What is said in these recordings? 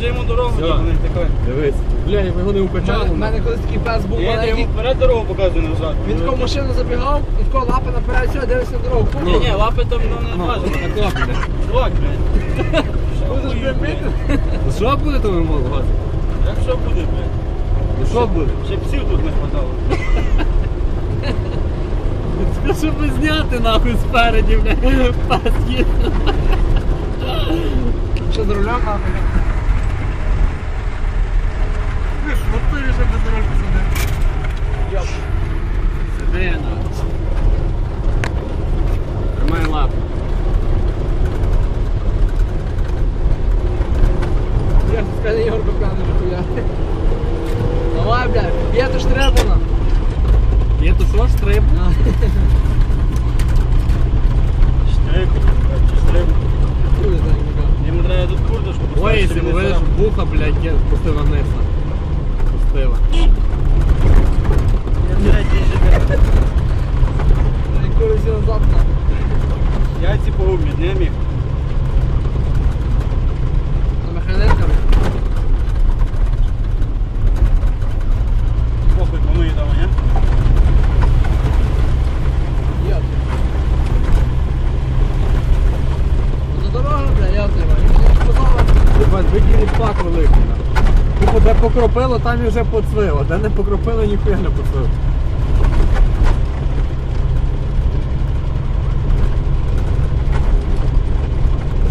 покажи йому дорогу, Все. щоб. Дивись. Бля, я його не У мене- колись такий пес був я йому маленький. вперед дорогу показую назад. Він таку машину забігав, і тако лапи наперед, все, дивився на дорогу. Ні, ні, лапи там ну, не Ну, важливо. так лапи. Чувак, блядь. Будеш бити? Ну що буде тому мого? Як що буде, блядь? Ну що буде? Ще псів тут не хватало. Щоб зняти нахуй спереді, блядь. Пас є. Що за рулем нахуй? Смотри, що без дорожки сидить. Йоп. Сиди, нахуй. Тримай лапу. Я скажи, Ігор Бабкан не хуя. Давай, блядь, п'яту ж треба нам. Є то що, штриб? Штрик, штрик. Хуй знає, ніка. Йому треба тут курточку Ой, поставити, якщо щоб він не видиш, срав. вуха, блядь, є, пустила вниз. Пустила. Я. Яйці погублять, не міг. На механизмами. Похуй, помию там, ні? Йоп. Ну дорога, бля, я тримаю. Він ж позала. Ебать, викинь пак великий. нахуй. Типу, де покропило, там і вже поцвило. Де не покропило, ніхуя не поцвило.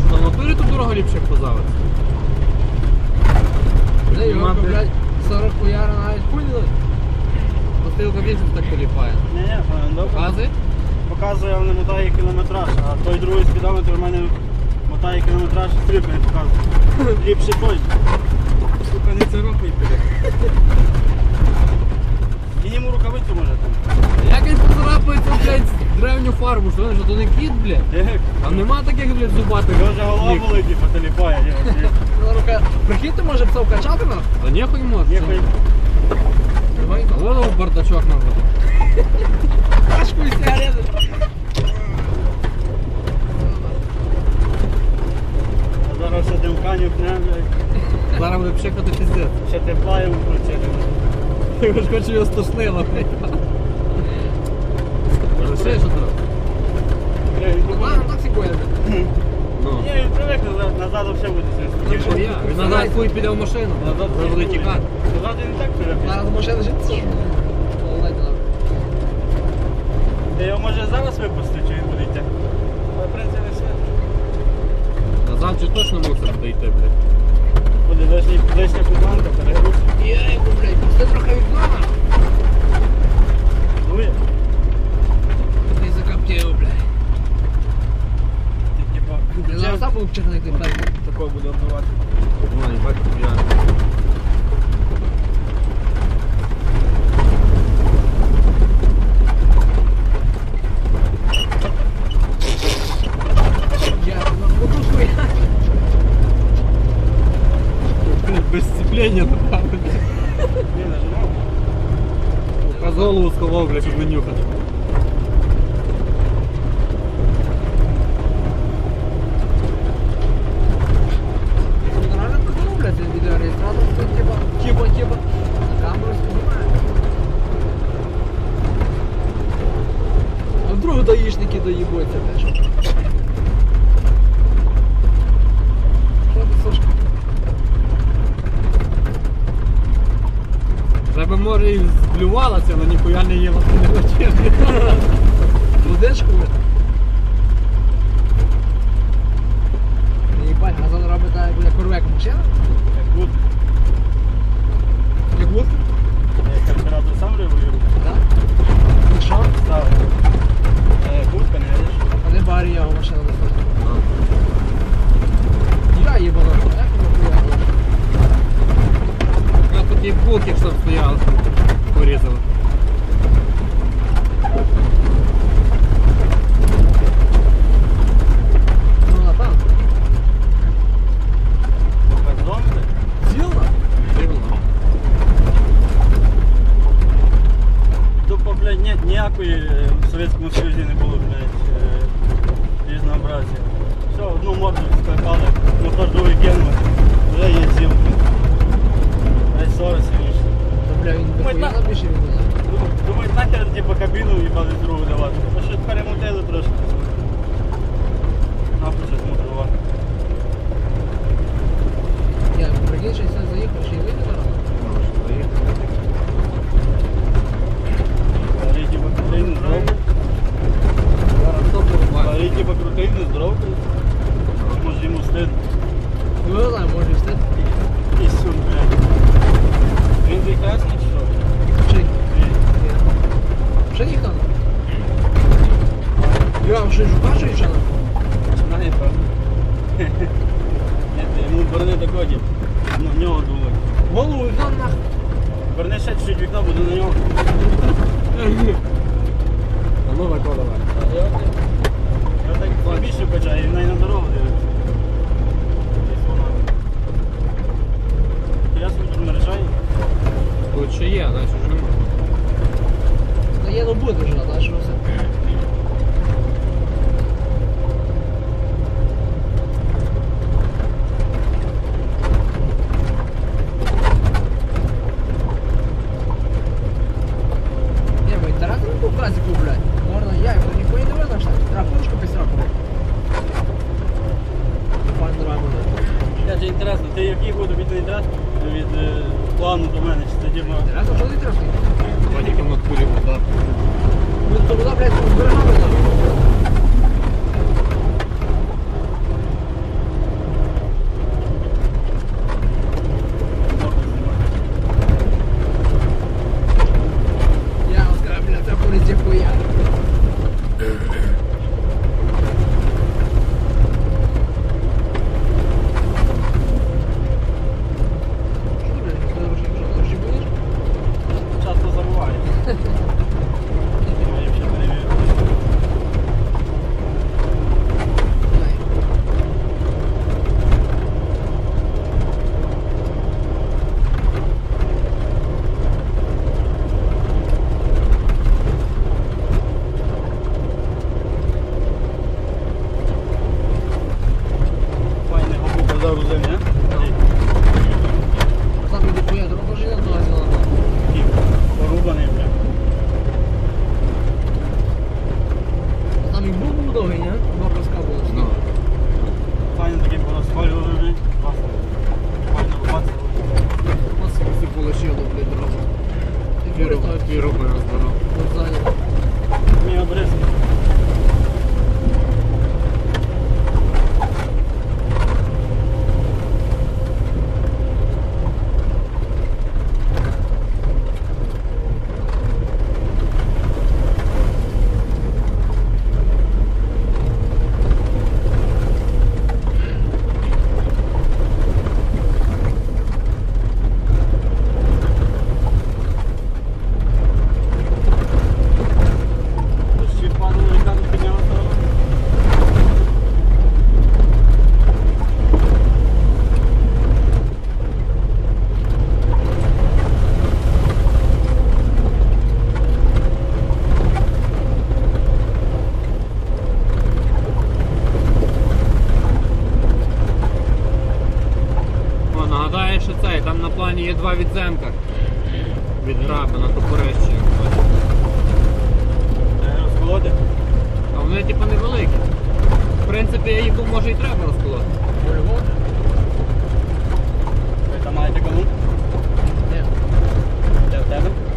Що, на натурі тут дорога ліпше як позавець. Бля, його, Мати. блядь, 40 хуяра навіть хуй не дали. Постилка вічно так поліпає. Ні, ні, добре. Покази? Показує, але не мотає кілометраж, а той другий спідометр в мене мотає кілометраж, стрілки не показує. Ліпше той. Не це рухай піде. Рукавицю може там. Як він поцарапається, блядь, древню фарбу, що що то не кіт, блядь? Там нема таких, блядь, зубатих. Вже голова ніг. болить, типу, теліпає. Ну, рука. Прикинь, ти може пса вкачати нахуй? Та ніхуй може. Ніхуй. Легонько. Воно в бардачок нам буде. Пачку і сигарети. А зараз ще димканю пне, блядь. Зараз буде пшикати піздець. Ще тепла йому включити. Я ж хочу його стошнило, блядь. Ще що треба? Бля, він Ну, ладно, так сікує. Ну. Ні, він привик назад, взагалі буде я. Він назад хуй піде в машину. Назад буде тікати. Назад він так привик. Зараз машина нам. Ти його може зараз випустити, чи він буде йти? Але в принципі все. Назад же точно мусор буде йти, блядь. Буде лишня, лишня купанка, Я Єй, блядь, пусти трохи вікно. Дує. Ти закоптів, блядь. Ти типа Я сам сам буду вчихати тепер. такого буде обдувати. Ну, не я. Я, ну, тут хуя. Ні, нажимав. Голову сховав, блядь, щоб не. що є, а наче вже не. Та ну, є, ну вже, а наче все. плані є два відзенка від граби на Топорещі. Е, розколоти? А вони типу невеликі. В принципі, їх може і треба розколоти. Переводи? Ви там маєте кому? Ні. Де в тебе?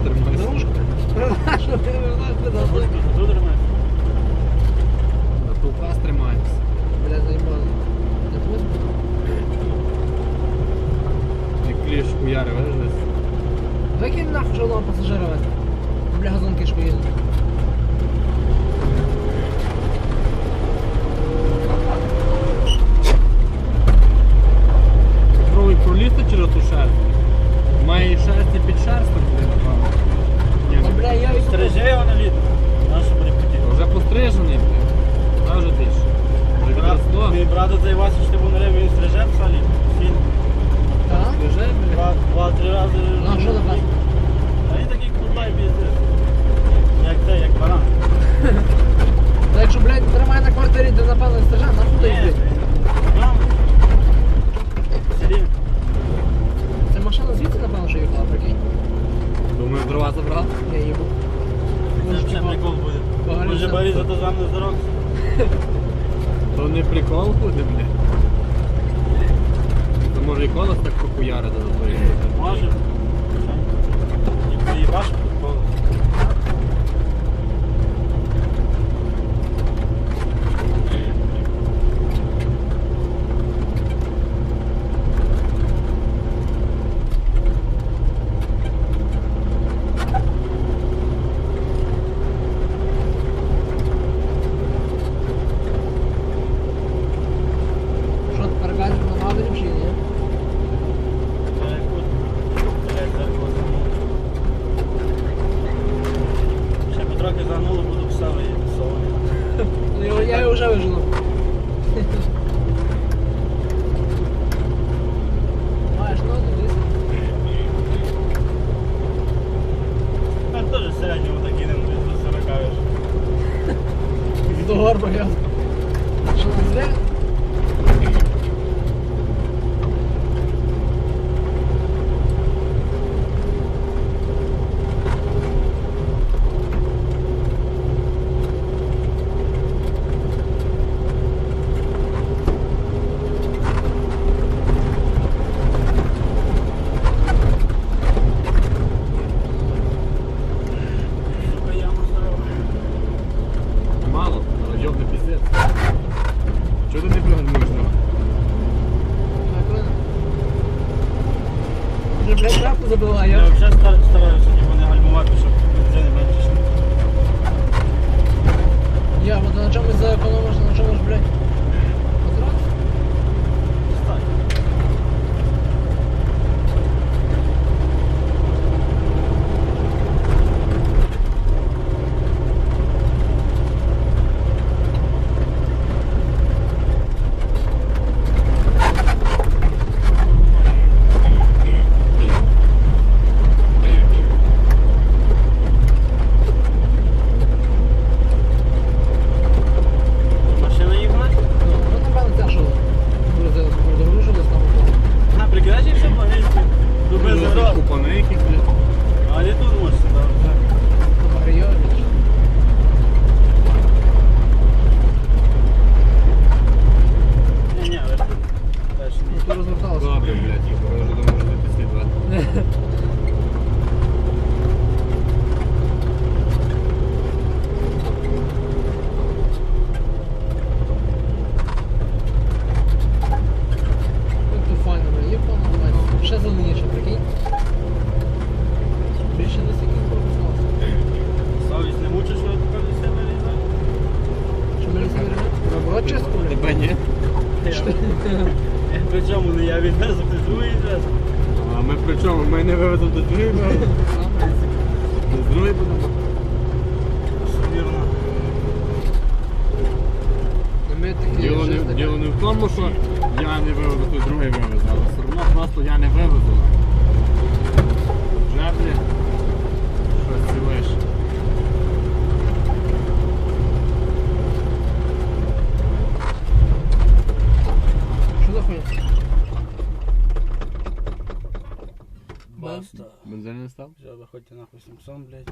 Блядь. За гуду тримайся. Наружку? Що ти знаєш, куди? Ручку тут тримаєш. На тупас тримаємося. Бля, заїбали. Ти тут? Як кліш хуяри, видиш десь? Викинь нахуй жодного пасажира вести. Бля, газон кишку їздить. Попробуй пролізти через ту шерсть. Має і шерсть і під шерстом, блін, напевно. Ні, Ну, ну, бля, я їх Стереже його на літо. Нашу перепутів. вже пострижений, блін. Та вже ти ж. Вже відросло. Мій брат цей Вася, що ти був на рибі, він стриже в салі. Він Так? Вже, блін. два, два-три рази. Ну, а що за Вася? А він такий крутий бізнес. Як це, як баран. Та якщо, блядь, тримає на квартирі, то напевно стажа, нахуй ти Ні, їздить? Прям. Селін. Це машина звідси, напевно, що їхала, прикинь. Думаю, дрова забрав. Я їбу. Це вже прикол буде. Поганий Може сенс. барі за то не здоров. То не to było, Ajo? мене не вивезли, хтось другий вивезли, але все одно просто я не вивезу. Жерлі щось цілиш. Що за хуйня? Баста. Бензин не став? Взяв заходьте нахуй Сімсон, блядь.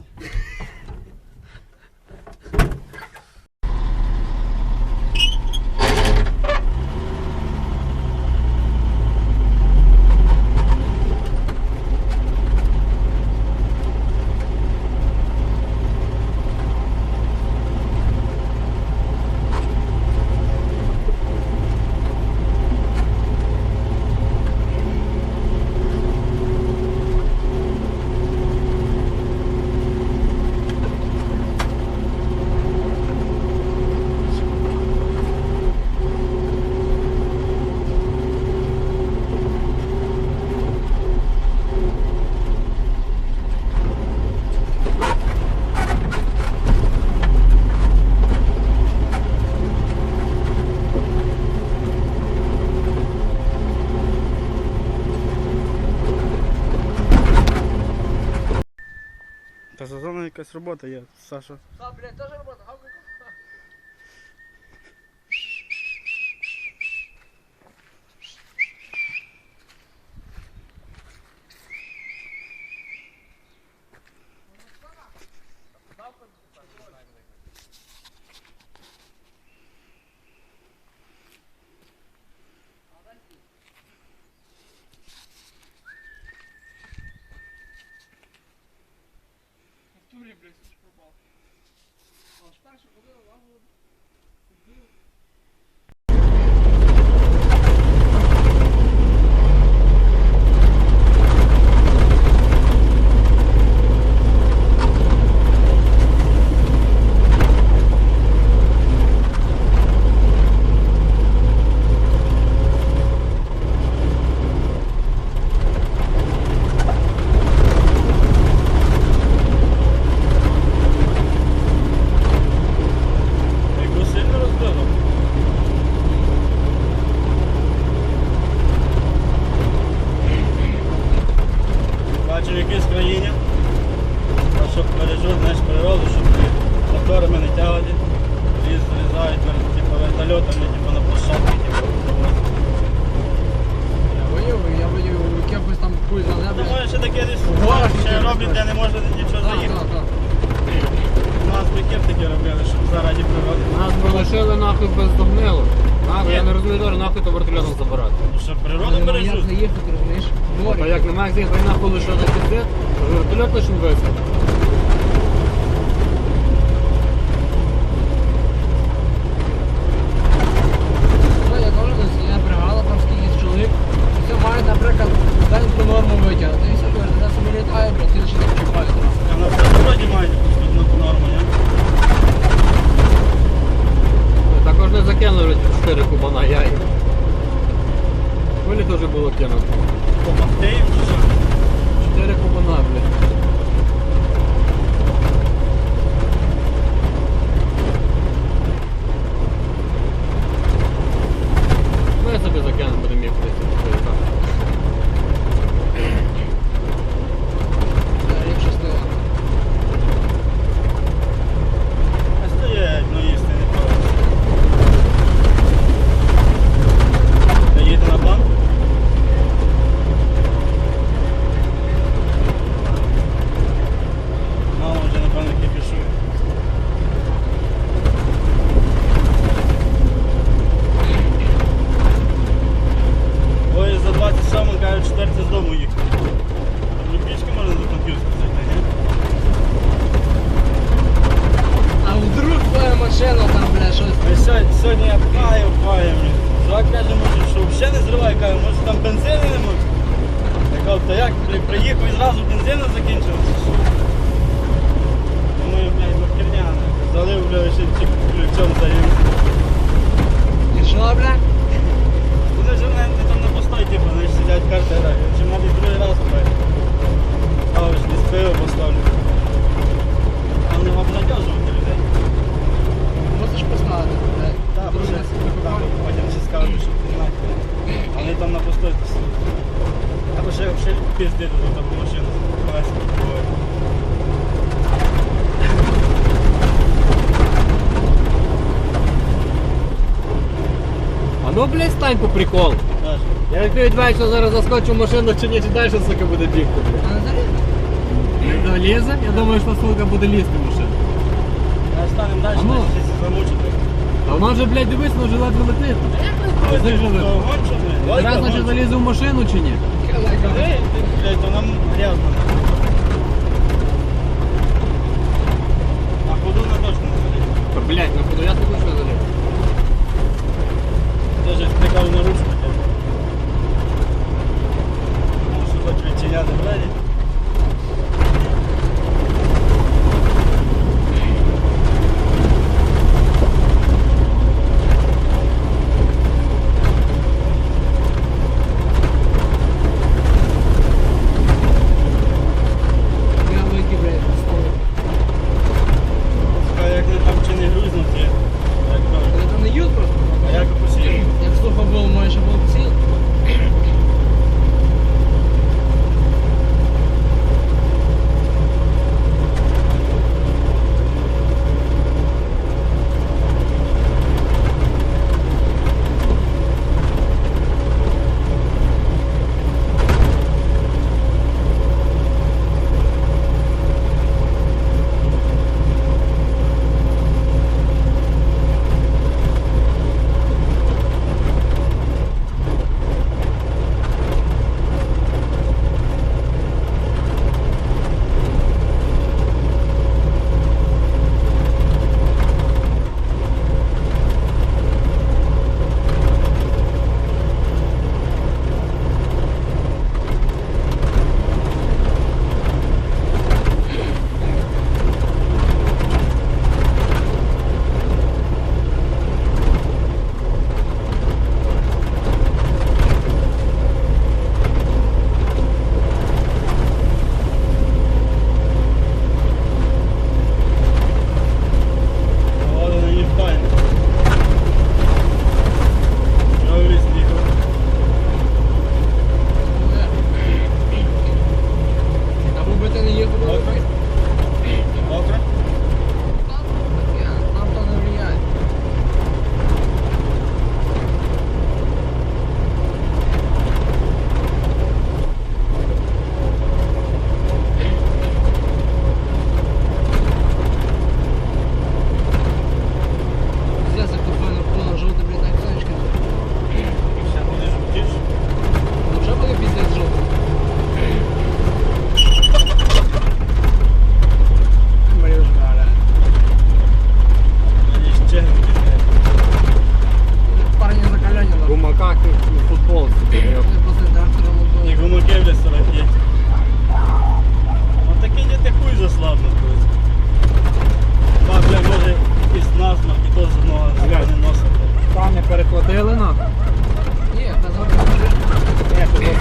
якась робота є, Саша. Та, блядь, теж робота, гавкай. вообще пиздец, это там вообще классика бывает. А ну, блядь, стань по приколу. Я як ти что що зараз заскочу машину, чи ні, дальше далі, сука, буде бігти. Вона залізе? Не залізе? Я думаю, що сука буде лізти а ну. а в машину. Станемо далі, ну. якщо замучити. А вона вже, блядь, дивись, вона вже ледве летить. Зараз, значить, залізе в машину чи ні? Блять, он нам грязно. На ходу на точно. Блять, на ходу я тут точно. Даже такая на ручку. Может, хоть вентилятор варить.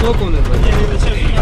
Кто комнат?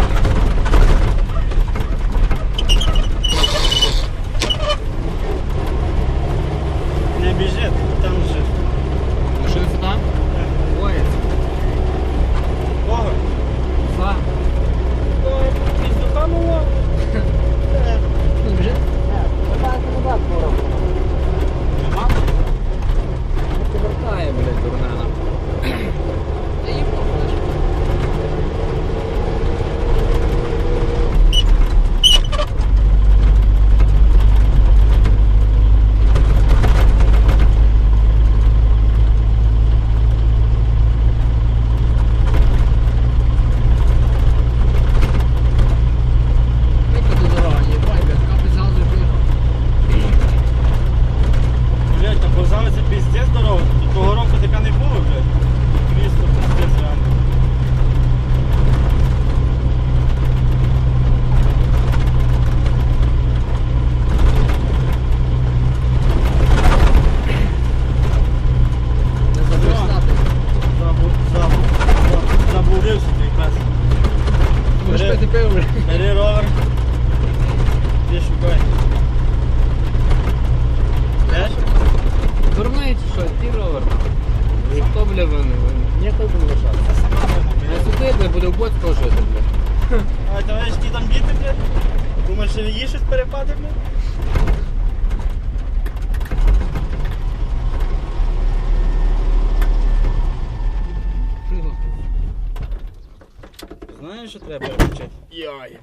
Знаєш, що треба переключити? Яй.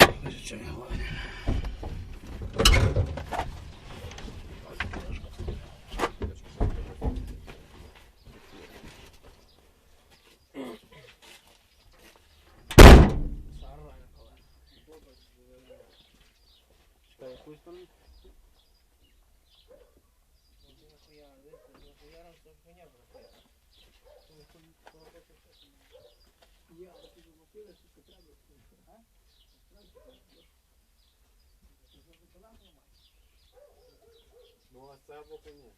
Виключай, головне. Чекай, якусь там? Ну а це боку ні.